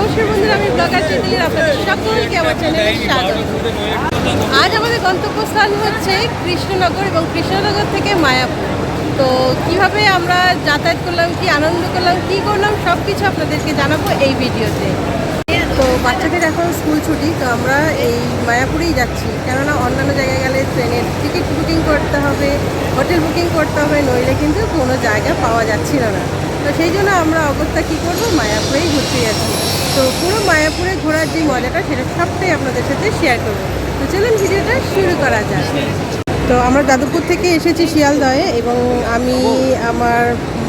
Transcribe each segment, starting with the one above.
নমস্কার বন্ধুরা, আমি ব্লগার চেতিলির আপনাদের সকলকে আমার চ্যানেলে স্বাগত। আজ আমাদের গন্তব্যস্থান হচ্ছে কৃষ্ণনগর এবং কৃষ্ণনগর থেকে মায়াপুর। তো কীভাবে আমরা যাতায়াত করলাম, কি আনন্দ করলাম, কি করলাম সব কিছু আপনাদেরকে জানাব এই ভিডিওতে। তো বাচ্চাদের এখন স্কুল ছুটি, তো আমরা এই মায়াপুরেই যাচ্ছি। কেননা অন্যান্য জায়গায় গেলে ট্রেনের টিকিট বুকিং করতে হবে, হোটেল বুকিং করতে হবে, নইলে কিন্তু কোনো জায়গা পাওয়া যাচ্ছিল না। তো সেই জন্য আমরা অবস্থা কী করব, মায়াপুরেই ঘুরতে যাচ্ছি। তো পুরো মায়াপুরে ঘোরার যে মজাটা সেটা সবটাই আপনাদের সাথে শেয়ার করব। তো চলুন ভিডিওটা শুরু করা যাক। তো আমরা যাদবপুর থেকে এসেছি শিয়ালদহে এবং আমি, আমার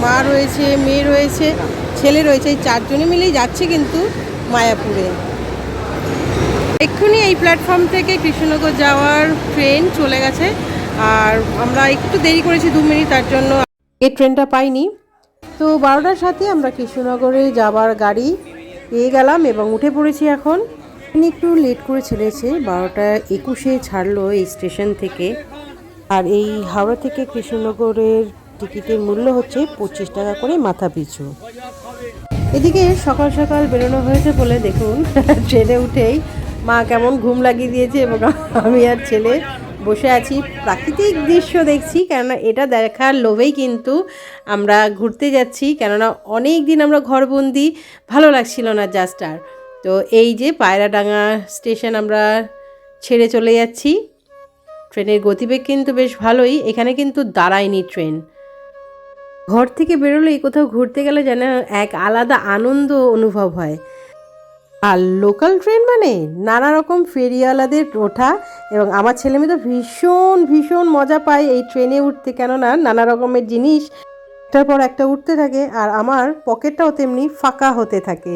মা রয়েছে, মেয়ে রয়েছে, ছেলে রয়েছে, এই চারজনে মিলেই যাচ্ছি কিন্তু মায়াপুরে। এক্ষুনি এই প্ল্যাটফর্ম থেকে কৃষ্ণনগর যাওয়ার ট্রেন চলে গেছে। আর আমরা একটু দেরি করেছি, দু মিনিট, তার জন্য এই ট্রেনটা পাইনি। তো বারোটার সাথে আমরা কৃষ্ণনগরে যাবার গাড়ি পেয়ে গেলাম এবং উঠে পড়েছি এখন। একটু লেট করে ছেড়েছে বারোটা একুশে ছাড়লো এই স্টেশন থেকে। আর এই হাওড়া থেকে কৃষ্ণনগরের টিকিটের মূল্য হচ্ছে পঁচিশ টাকা করে মাথা পিছু। এদিকে সকাল সকাল বেরোনো হয়েছে বলে দেখুন, ট্রেনে উঠেই মা কেমন ঘুম লাগিয়ে দিয়েছে এবং আমি আর ছেলে বসে আছি। প্রাকৃতিক দৃশ্য দেখছি, কেননা এটা দেখার লোভেই কিন্তু আমরা ঘুরতে যাচ্ছি, কেননা অনেক দিন আমরা ঘরবন্দি, ভালো লাগছিল না জাস্ট আর। তো এই যে পায়রাডাঙ্গা স্টেশন আমরা ছেড়ে চলে যাচ্ছি। ট্রেনের গতিবেগ কিন্তু বেশ ভালোই, এখানে কিন্তু দাঁড়ায়নি ট্রেন। ঘর থেকে বেরোলেই কোথাও ঘুরতে গেলে যেন এক আলাদা আনন্দ অনুভব হয়। আর লোকাল ট্রেন মানে নানা রকম ফেরিওয়ালাদের ওঠা এবং আমার ছেলে মেয়ে তো ভীষণ ভীষণ মজা পায় এই ট্রেনে উঠতে। কেননা নানা রকমের জিনিস একটার পর একটা উঠতে থাকে আর আমার পকেটটাও তেমনি ফাঁকা হতে থাকে।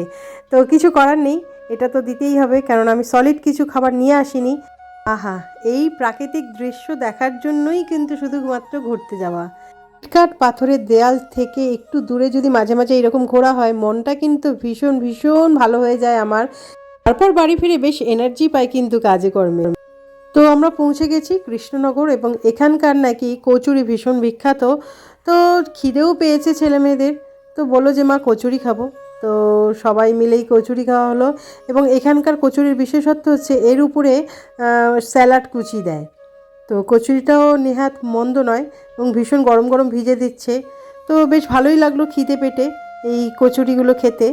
তো কিছু করার নেই, এটা তো দিতেই হবে কারণ আমি সলিড কিছু খাবার নিয়ে আসিনি। আহা, এই প্রাকৃতিক দৃশ্য দেখার জন্যই কিন্তু শুধুমাত্র ঘুরতে যাওয়া। কাঠ পাথরের দেয়াল থেকে একটু দূরে যদি মাঝে মাঝে এরকম ঘোরা হয়, মনটা কিন্তু ভীষণ ভীষণ ভালো হয়ে যায় আমার। তারপর বাড়ি ফিরে বেশ এনার্জি পাই কিন্তু কাজে কর্মে। তো আমরা পৌঁছে গেছি কৃষ্ণনগর এবং এখানকার নাকি কচুরি ভীষণ বিখ্যাত। তো খিদেও পেয়েছে ছেলে মেয়েদের। তো বলো যে, মা, কচুরি খাব। তো সবাই মিলেই কচুরি খাওয়া হলো এবং এখানকার কচুরির বিশেষত্ব হচ্ছে এর উপরে স্যালাড কুচি দেয়। তো কচুরিটাও নেহাত মন্দ নয় এবং ভীষণ গরম গরম ভিজে দিচ্ছে। তো বেশ ভালোই লাগল খিদে পেটে এই কচুরিগুলো খেতে।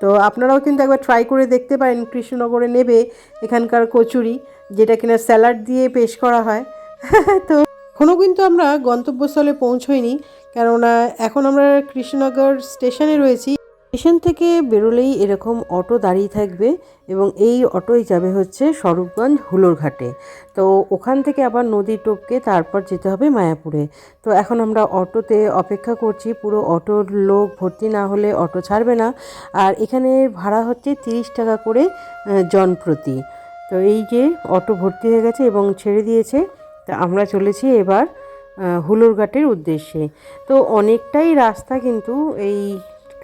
তো আপনারাও কিন্তু একবার ট্রাই করে দেখতে পারেন, কৃষ্ণনগরে নেবে এখানকার কচুরি, যেটা কিনা স্যালাড দিয়ে পেশ করা হয়। তো এখনও কিন্তু আমরা গন্তব্যস্থলে পৌঁছইনি, কেননা এখন আমরা কৃষ্ণনগর স্টেশনে রয়েছি। স্টেশন থেকে বেরোলেই এরকম অটো দাঁড়িয়ে থাকবে এবং এই অটোই যাবে হচ্ছে স্বরূপগঞ্জ হুলোরঘাটে। তো ওখান থেকে আবার নদী টপকে তারপর যেতে হবে মায়াপুরে। তো এখন আমরা অটোতে অপেক্ষা করছি পুরো অটোর লোক ভর্তি না হলে অটো ছাড়বে না। আর এখানে ভাড়া হচ্ছে তিরিশ টাকা করে আহ, জন প্রতি তো এই যে অটো ভর্তি হয়ে গেছে এবং ছেড়ে দিয়েছে তা আমরা চলেছি এবার হুলোরঘাটের উদ্দেশ্যে। তো অনেকটাই রাস্তা কিন্তু এই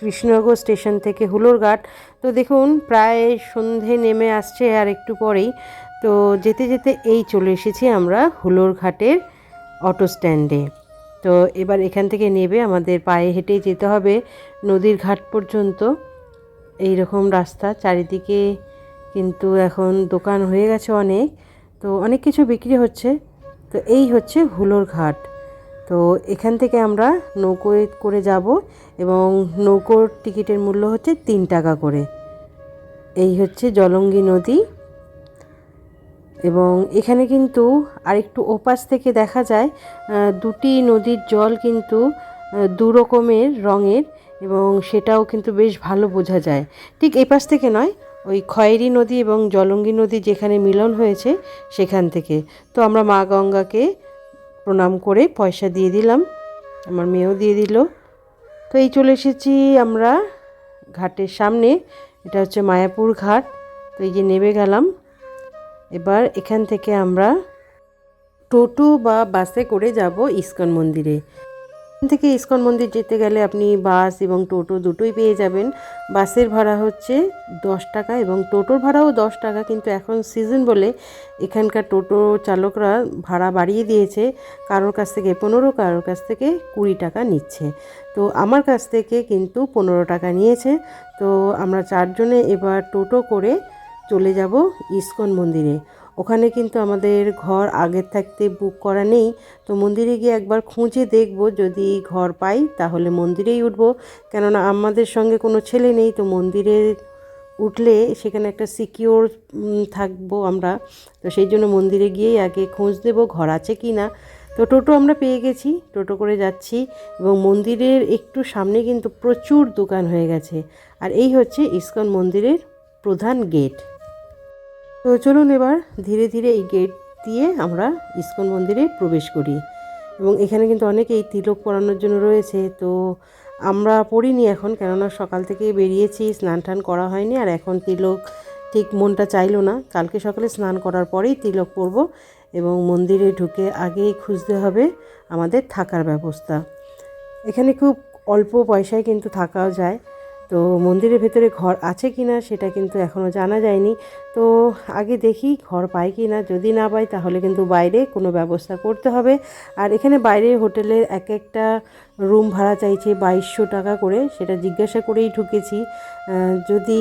কৃষ্ণনগর স্টেশন থেকে হুলোরঘাট। তো দেখুন, প্রায় সন্ধে নেমে আসছে আর একটু পরেই। তো যেতে যেতে এই চলে এসেছি আমরা হুলোরঘাটের অটো স্ট্যান্ডে। তো এবার এখান থেকে নেবে, আমাদের পায়ে হেঁটে যেতে হবে নদীর ঘাট পর্যন্ত। এই রকম রাস্তা, চারিদিকে কিন্তু এখন দোকান হয়ে গেছে অনেক। তো অনেক কিছু বিক্রি হচ্ছে। তো এই হচ্ছে হুলোর ঘাট তো এখান থেকে আমরা নৌকোয় করে যাব এবং নৌকোর টিকিটের মূল্য হচ্ছে তিন টাকা করে। এই হচ্ছে জলঙ্গি নদী। এবং এখানে কিন্তু আরেকটু ওপাশ থেকে দেখা যায় দুটি নদীর জল কিন্তু দু রকমের রঙের এবং সেটাও কিন্তু বেশ ভালো বোঝা যায়। ঠিক এপাশ থেকে নয়, ওই খয়েরি নদী এবং জলঙ্গি নদী যেখানে মিলন হয়েছে সেখান থেকে। তো আমরা মা গঙ্গাকে প্রণাম করে পয়সা দিয়ে দিলাম। আমার মেয়েও দিয়ে দিল। তো এই চলে এসেছি আমরা ঘাটের সামনে। এটা হচ্ছে মায়াপুর ঘাট। তো এই যে নেমে গেলাম। এবার এখান থেকে আমরা টোটো বা বাসে করে যাব ইস্কন মন্দিরে। থেকে ইস্কন মন্দির যেতে গেলে আপনি বাস এবং টোটো দুটোই পেয়ে যাবেন। বাসের ভাড়া হচ্ছে দশ টাকা এবং টোটোর ভাড়াও দশ টাকা, কিন্তু এখন সিজন বলে এখানকার টোটো চালকরা ভাড়া বাড়িয়ে দিয়েছে। কারোর কাছ থেকে পনেরো, কারোর কাছ থেকে কুড়ি টাকা নিচ্ছে। তো আমার কাছ থেকে কিন্তু পনেরো টাকা নিয়েছে। তো আমরা চারজনে এবার টোটো করে চলে যাব ইস্কন মন্দিরে। ওখানে কিন্তু আমাদের ঘর আগের থাকতে বুক করা নেই। তো মন্দিরে গিয়ে একবার খুঁজে দেখব, যদি ঘর পাই তাহলে মন্দিরেই উঠবো। কেননা আমাদের সঙ্গে কোনো ছেলে নেই, তো মন্দিরে উঠলে সেখানে একটা সিকিওর থাকব আমরা। তো সেই জন্য মন্দিরে গিয়েই আগে খোঁজ দেব ঘর আছে কি না। তো টোটো আমরা পেয়ে গেছি, টোটো করে যাচ্ছি এবং মন্দিরের একটু সামনে কিন্তু প্রচুর দোকান হয়ে গেছে। আর এই হচ্ছে ইসকন মন্দিরের প্রধান গেট তো চলুন এবার ধীরে ধীরে এই গেট দিয়ে আমরা ইস্কন মন্দিরে প্রবেশ করি। এবং এখানে কিন্তু অনেকেই তিলক পরানোর জন্য রয়েছে। তো আমরা পড়িনি এখন, কেননা সকাল থেকে বেরিয়েছি, স্নান টান করা হয়নি। আর এখন তিলক ঠিক মনটা চাইলো না। কালকে সকালে স্নান করার পরেই তিলক পরব এবং মন্দিরে ঢুকে আগেই খুঁজতে হবে আমাদের থাকার ব্যবস্থা। এখানে খুব অল্প পয়সায় কিন্তু থাকাও যায়। তো মন্দিরের ভেতরে ঘর আছে কি না সেটা কিন্তু এখনও জানা যায়নি। তো আগে দেখি ঘর পাই কি না যদি না পাই, তাহলে কিন্তু বাইরে কোনো ব্যবস্থা করতে হবে। আর এখানে বাইরে হোটেলের এক একটা রুম ভাড়া চাইছে বাইশশো টাকা করে। সেটা জিজ্ঞাসা করেই ঢুকেছি। যদি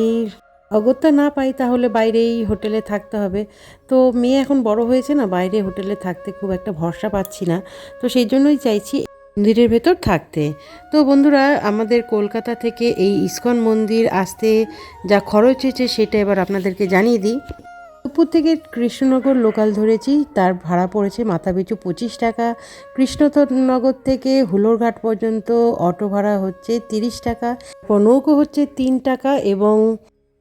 অগত্যা না পাই, তাহলে বাইরেই হোটেলে থাকতে হবে। তো মেয়ে এখন বড় হয়েছে না, বাইরে হোটেলে থাকতে খুব একটা ভরসা পাচ্ছি না। তো সেই জন্যই চাইছি মন্দিরের ভেতর থাকতে। তো বন্ধুরা, আমাদের কলকাতা থেকে এই ইস্কন মন্দির আসতে যা খরচ হয়েছে সেটা এবার আপনাদেরকে জানিয়ে দিই। উপর থেকে কৃষ্ণনগর লোকাল ধরেছি, তার ভাড়া পড়েছে মাথা পিছু পঁচিশ টাকা। কৃষ্ণনগর থেকে হুলোরঘাট পর্যন্ত অটো ভাড়া হচ্ছে তিরিশ টাকা নৌকো হচ্ছে তিন টাকা এবং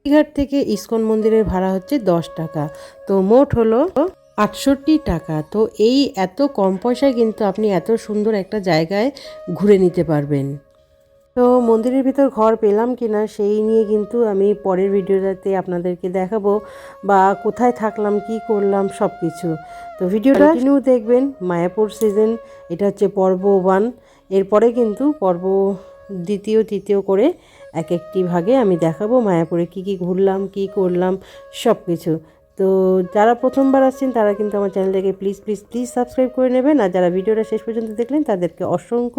ঘাট থেকে ইস্কন মন্দিরের ভাড়া হচ্ছে দশ টাকা। তো মোট হলো আটষট্টি টাকা। তো এই এত কম পয়সায় কিন্তু আপনি এত সুন্দর একটা জায়গায় ঘুরে নিতে পারবেন। তো মন্দিরের ভিতর ঘর পেলাম কি না সেই নিয়ে কিন্তু আমি পরের ভিডিওটাতে আপনাদেরকে দেখাবো বা কোথায় থাকলাম কি করলাম সব কিছু তো ভিডিওটা কন্টিনিউ দেখবেন মায়াপুর সিজন এটা হচ্ছে পর্ব ওয়ান এরপরে কিন্তু পর্ব দ্বিতীয় তৃতীয় করে এক একটি ভাগে আমি দেখাবো মায়াপুরে কি কি ঘুরলাম কি করলাম সব কিছু তো যারা প্রথমবার আসছেন, তারা কিন্তু আমার চ্যানেলটাকে প্লিজ প্লিজ প্লিজ সাবস্ক্রাইব করে নেবেন। আর যারা ভিডিওটা শেষ পর্যন্ত দেখলেন, তাদেরকে অসংখ্য